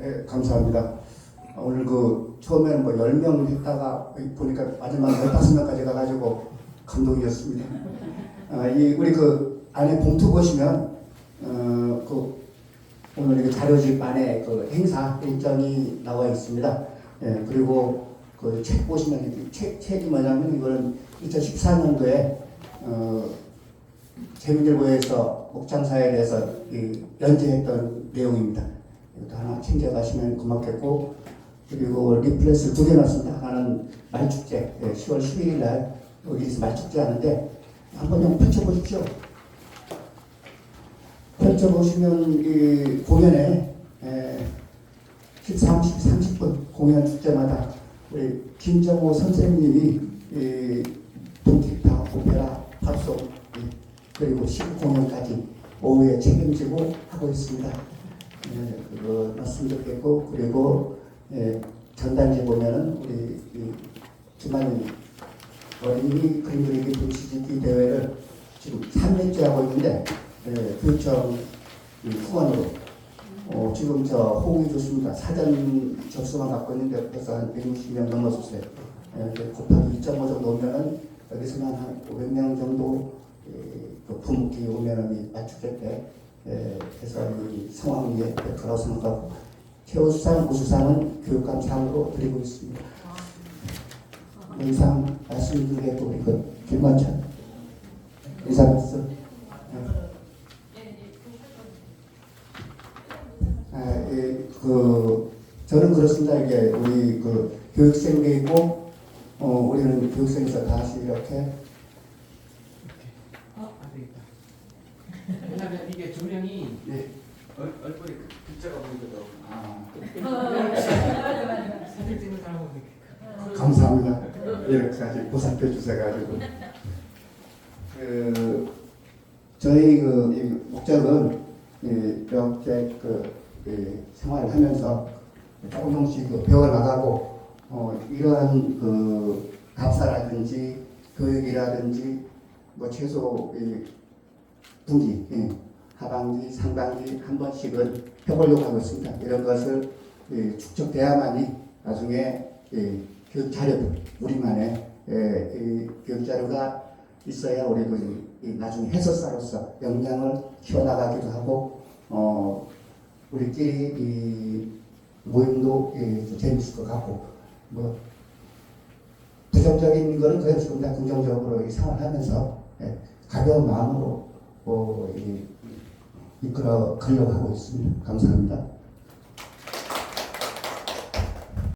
예, 감사합니다. 오늘 그 처음에는 뭐 10명 했다가 보니까 마지막 15명까지 가가지고 감동이었습니다. 아, 이 우리 그 안에 봉투 보시면 어, 그 오늘 이게 자료집 안에 그 행사 일정이 나와 있습니다. 예, 그리고 그 책 보시면 이 책, 책이 뭐냐면 이거는 2014년도에 어, 재민일보에서 목장사에 대해서 이 연재했던 내용입니다. 이것도 하나 챙겨가시면 고맙겠고 그리고 리플렛을 두 개 놨습니다. 하나는 말축제 예, 10월 11일 날 여기서 말축제 하는데 한번 좀 펼쳐보십시오. 펼쳐보시면 이 공연에 에, 30, 30분 공연 축제마다 우리 김정호 선생님이 이 동기타, 오페라, 팝송 이, 그리고 시국 공연까지 오후에 책임지고 하고 있습니다. 예, 그거 났으면 좋겠고 그리고 예, 전단지 보면은 우리 이 주만이 어린이 그림 그리기 불치짓기 대회를 지금 3년째 하고 있는데 예, 교육청 이 후원으로 어, 지금 저 호응이 좋습니다. 사전 접수만 갖고 있는데 벌써 한 160명 넘었어요. 예, 곱하기 2.5 정도 오면은 여기서만 한 500명 정도 예, 그 부목기 오면은 예, 해서 이 상황에 그라고 생각하고 최우수상, 우수상은 교육감 상으로 드리고 있습니다. 이상 말씀드리겠고 우리 그 김관찬 인사 말씀. 아, 예, 그 저는 그렇습니다. 이게 우리 그 교육생도 있고 어, 우리는 교육생에서 다시 이렇게 아, 안 되겠다. 왜냐면 이게 조명이 네. 얼, 얼굴에 그 글자가 보이거든. 아, 사진 찍는 사람은 이렇게. 감사합니다. 이렇게까지 보살펴 주셔가지고 그 저희 그 이 목적은 이 이렇게 그 이 생활을 하면서 조금씩 그 배워 나가고 어 이러한 그 답사라든지 교육이라든지 뭐 최소 이 분기 예, 하반기 상반기 한 번씩은 해보려고 하고 있습니다. 이런 것을 이 축적돼야만이 나중에 이 교육 자료들 우리만의 예, 이 교육 자료가 있어야 우리도 이- 이 나중에 해설사로서 역량을 키워나가기도 하고 어 우리끼리 이 모임도 예, 좀 재밌을 것 같고 뭐 부정적인 거는 그냥 지금 다 긍정적으로 이 생활하면서 예, 가벼운 마음으로 어, 이, 이끌어 가려고 하고 있습니다. 감사합니다.